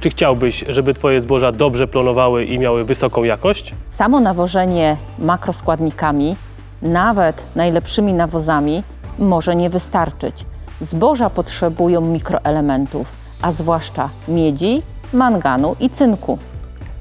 Czy chciałbyś, żeby Twoje zboża dobrze plonowały i miały wysoką jakość? Samo nawożenie makroskładnikami, nawet najlepszymi nawozami, może nie wystarczyć. Zboża potrzebują mikroelementów, a zwłaszcza miedzi, manganu i cynku.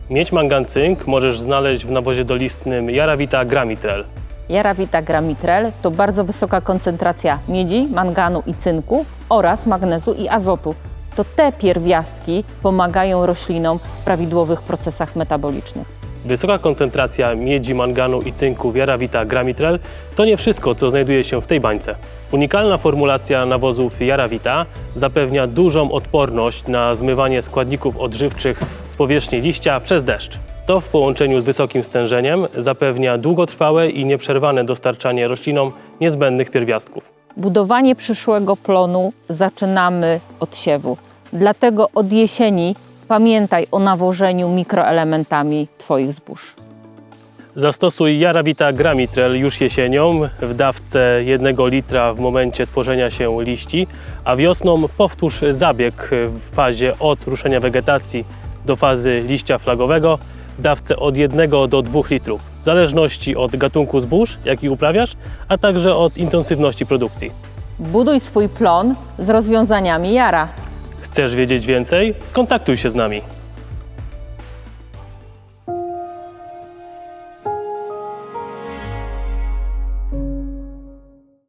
Miedź mangan cynk możesz znaleźć w nawozie dolistnym Jarawita Gramitrel. Jarawita gramitrel to bardzo wysoka koncentracja miedzi, manganu i cynku oraz magnezu i azotu. To te pierwiastki pomagają roślinom w prawidłowych procesach metabolicznych. Wysoka koncentracja miedzi, manganu i cynku Jarawita Gramitrel to nie wszystko, co znajduje się w tej bańce. Unikalna formulacja nawozów Jarawita zapewnia dużą odporność na zmywanie składników odżywczych z powierzchni liścia przez deszcz. To w połączeniu z wysokim stężeniem zapewnia długotrwałe i nieprzerwane dostarczanie roślinom niezbędnych pierwiastków. Budowanie przyszłego plonu zaczynamy od siewu. Dlatego od jesieni pamiętaj o nawożeniu mikroelementami Twoich zbóż. Zastosuj Jarawita Gramitrel już jesienią w dawce 1 litra w momencie tworzenia się liści, a wiosną powtórz zabieg w fazie od ruszenia wegetacji do fazy liścia flagowego w dawce od 1 do 2 litrów, w zależności od gatunku zbóż, jaki uprawiasz, a także od intensywności produkcji. Buduj swój plon z rozwiązaniami Jara. Chcesz wiedzieć więcej? Skontaktuj się z nami.